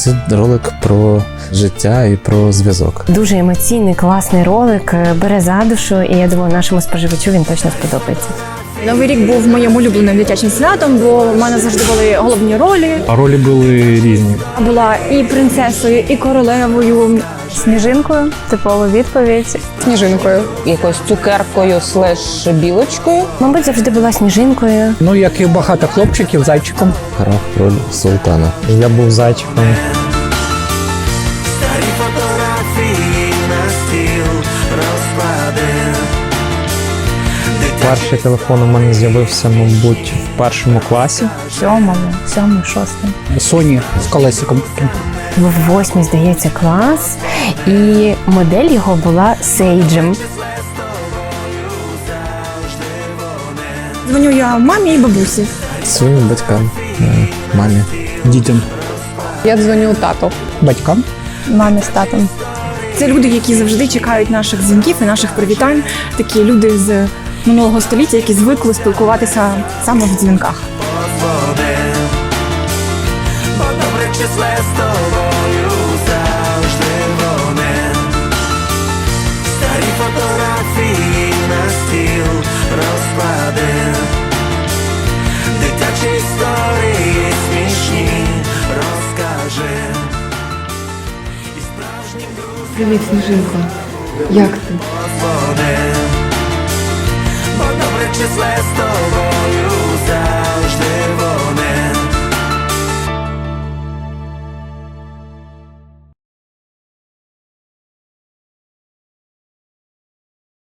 Це ролик про життя і про зв'язок. Дуже емоційний, класний ролик, е, бере за душу, і я думаю, нашому споживачу він точно сподобається. Новий рік був моїм улюбленим дитячим святом, бо в мене завжди були головні ролі. А ролі були різні. Була і принцесою, і королевою. Сніжинкою, типова відповідь. Сніжинкою. якоюсь цукеркою слеш білочкою. Мабуть, завжди була сніжинкою. Ну, як і багато хлопчиків, зайчиком. Грав роль султана. Я був зайчиком. Старі фотографії на стіл розкладе. Перший телефон у мене з'явився, мабуть, в першому класі. Сьомому, сьомий, шостий. Соні з колесиком таким. В восьмій, здається, клас, і модель його була Сейджем. Дзвоню я мамі і бабусі. Своїм батькам, е, мамі. Дітям, Я дзвоню тату. батькам. Мамі з татом. Це люди, які завжди чекають наших дзвінків і наших привітань. Такі люди з минулого століття, які звикли спілкуватися саме в дзвінках. Числе з тобою завжди вони. Старі фотографії на стіл розклади. Дитячі історії смішні розкажи. І справжнім друзям Привіт, Сніжинко. Як ти? бо добре числе з тобою